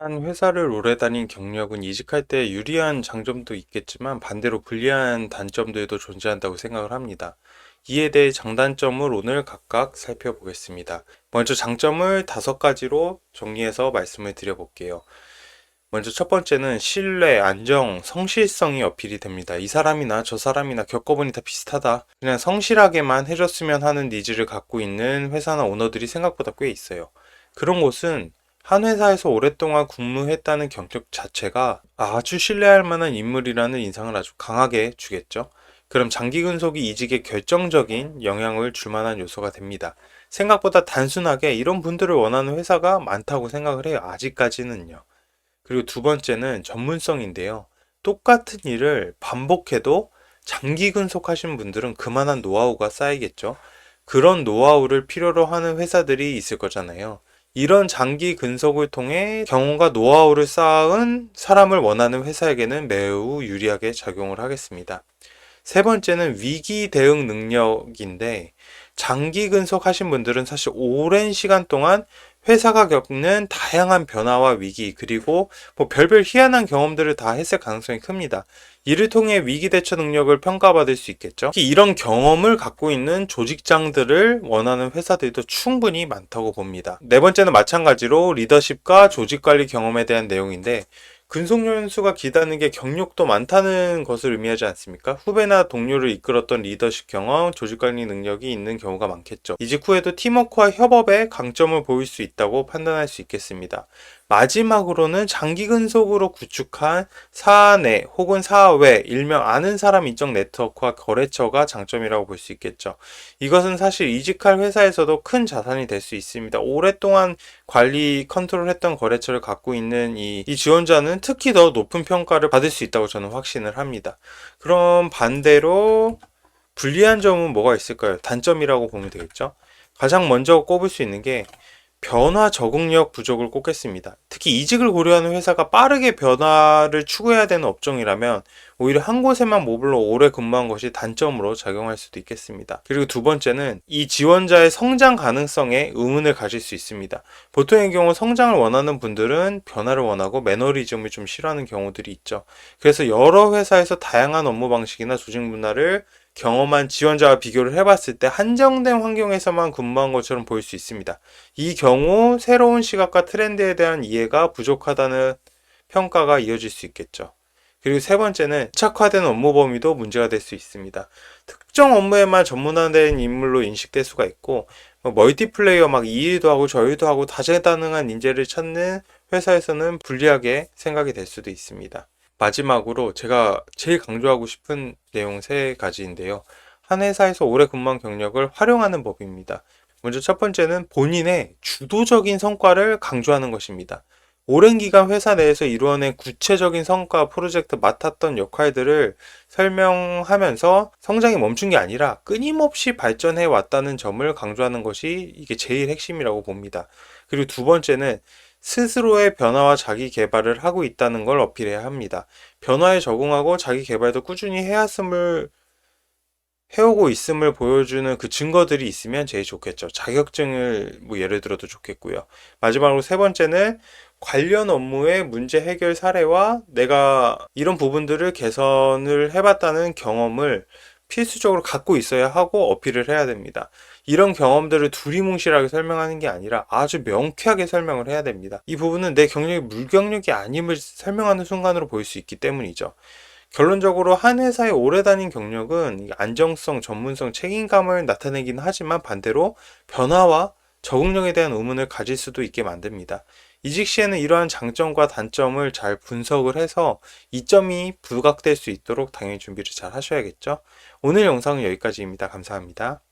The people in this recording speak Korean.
한 회사를 오래 다닌 경력은 이직할 때 유리한 장점도 있겠지만 반대로 불리한 단점들도 존재한다고 생각을 합니다. 이에 대해 장단점을 오늘 각각 살펴보겠습니다. 먼저 장점을 다섯 가지로 정리해서 말씀을 드려볼게요. 먼저 첫 번째는 신뢰, 안정, 성실성이 어필이 됩니다. 이 사람이나 저 사람이나 겪어보니 다 비슷하다. 그냥 성실하게만 해줬으면 하는 니즈를 갖고 있는 회사나 오너들이 생각보다 꽤 있어요. 그런 곳은 한 회사에서 오랫동안 근무했다는 경력 자체가 아주 신뢰할 만한 인물이라는 인상을 아주 강하게 주겠죠. 그럼 장기 근속이 이직에 결정적인 영향을 줄 만한 요소가 됩니다. 생각보다 단순하게 이런 분들을 원하는 회사가 많다고 생각을 해요. 아직까지는요. 그리고 두 번째는 전문성인데요. 똑같은 일을 반복해도 장기 근속하신 분들은 그만한 노하우가 쌓이겠죠. 그런 노하우를 필요로 하는 회사들이 있을 거잖아요. 이런 장기 근속을 통해 경험과 노하우를 쌓은 사람을 원하는 회사에게는 매우 유리하게 작용을 하겠습니다. 세 번째는 위기 대응 능력인데 장기 근속하신 분들은 사실 오랜 시간 동안 회사가 겪는 다양한 변화와 위기 그리고 뭐 별별 희한한 경험들을 다 했을 가능성이 큽니다. 이를 통해 위기 대처 능력을 평가받을 수 있겠죠. 특히 이런 경험을 갖고 있는 조직장들을 원하는 회사들도 충분히 많다고 봅니다. 네 번째는 마찬가지로 리더십과 조직 관리 경험에 대한 내용인데 근속 연수가 길다는 게 경력도 많다는 것을 의미하지 않습니까? 후배나 동료를 이끌었던 리더십 경험, 조직관리 능력이 있는 경우가 많겠죠. 이직 후에도 팀워크와 협업에 강점을 보일 수 있다고 판단할 수 있겠습니다. 마지막으로는 장기 근속으로 구축한 사내 혹은 사외, 일명 아는 사람 인적 네트워크와 거래처가 장점이라고 볼 수 있겠죠. 이것은 사실 이직할 회사에서도 큰 자산이 될 수 있습니다. 오랫동안 관리 컨트롤했던 거래처를 갖고 있는 이, 이 지원자는 특히 더 높은 평가를 받을 수 있다고 저는 확신을 합니다. 그럼 반대로 불리한 점은 뭐가 있을까요? 단점이라고 보면 되겠죠. 가장 먼저 꼽을 수 있는 게 변화 적응력 부족을 꼽겠습니다. 특히 이직을 고려하는 회사가 빠르게 변화를 추구해야 되는 업종이라면 오히려 한 곳에만 머물러 오래 근무한 것이 단점으로 작용할 수도 있겠습니다. 그리고 두 번째는 이 지원자의 성장 가능성에 의문을 가질 수 있습니다. 보통의 경우 성장을 원하는 분들은 변화를 원하고 매너리즘을 좀 싫어하는 경우들이 있죠. 그래서 여러 회사에서 다양한 업무 방식이나 조직 문화를 경험한 지원자와 비교를 해봤을 때 한정된 환경에서만 근무한 것처럼 보일 수 있습니다. 이 경우 새로운 시각과 트렌드에 대한 이해가 부족하다는 평가가 이어질 수 있겠죠. 그리고 세 번째는 착화된 업무 범위도 문제가 될 수 있습니다. 특정 업무에만 전문화된 인물로 인식될 수가 있고 뭐 멀티플레이어 막 이 일도 하고 저 일도 하고 다재다능한 인재를 찾는 회사에서는 불리하게 생각이 될 수도 있습니다. 마지막으로 제가 제일 강조하고 싶은 내용 세 가지인데요. 한 회사에서 오래 근무한 경력을 활용하는 법입니다. 먼저 첫 번째는 본인의 주도적인 성과를 강조하는 것입니다. 오랜 기간 회사 내에서 이루어낸 구체적인 성과 프로젝트 맡았던 역할들을 설명하면서 성장이 멈춘 게 아니라 끊임없이 발전해 왔다는 점을 강조하는 것이 이게 제일 핵심이라고 봅니다. 그리고 두 번째는 스스로의 변화와 자기 개발을 하고 있다는 걸 어필해야 합니다. 변화에 적응하고 자기 개발도 꾸준히 해왔음을 해오고 있음을 보여주는 그 증거들이 있으면 제일 좋겠죠. 자격증을 뭐 예를 들어도 좋겠고요. 마지막으로 세 번째는 관련 업무의 문제 해결 사례와 내가 이런 부분들을 개선을 해봤다는 경험을 필수적으로 갖고 있어야 하고 어필을 해야 됩니다. 이런 경험들을 두리뭉실하게 설명하는 게 아니라 아주 명쾌하게 설명을 해야 됩니다. 이 부분은 내 경력이 물경력이 아님을 설명하는 순간으로 보일 수 있기 때문이죠. 결론적으로 한 회사에 오래 다닌 경력은 안정성, 전문성, 책임감을 나타내긴 하지만 반대로 변화와 적응력에 대한 의문을 가질 수도 있게 만듭니다. 이직 시에는 이러한 장점과 단점을 잘 분석을 해서 이점이 부각될 수 있도록 당연히 준비를 잘 하셔야겠죠. 오늘 영상은 여기까지입니다. 감사합니다.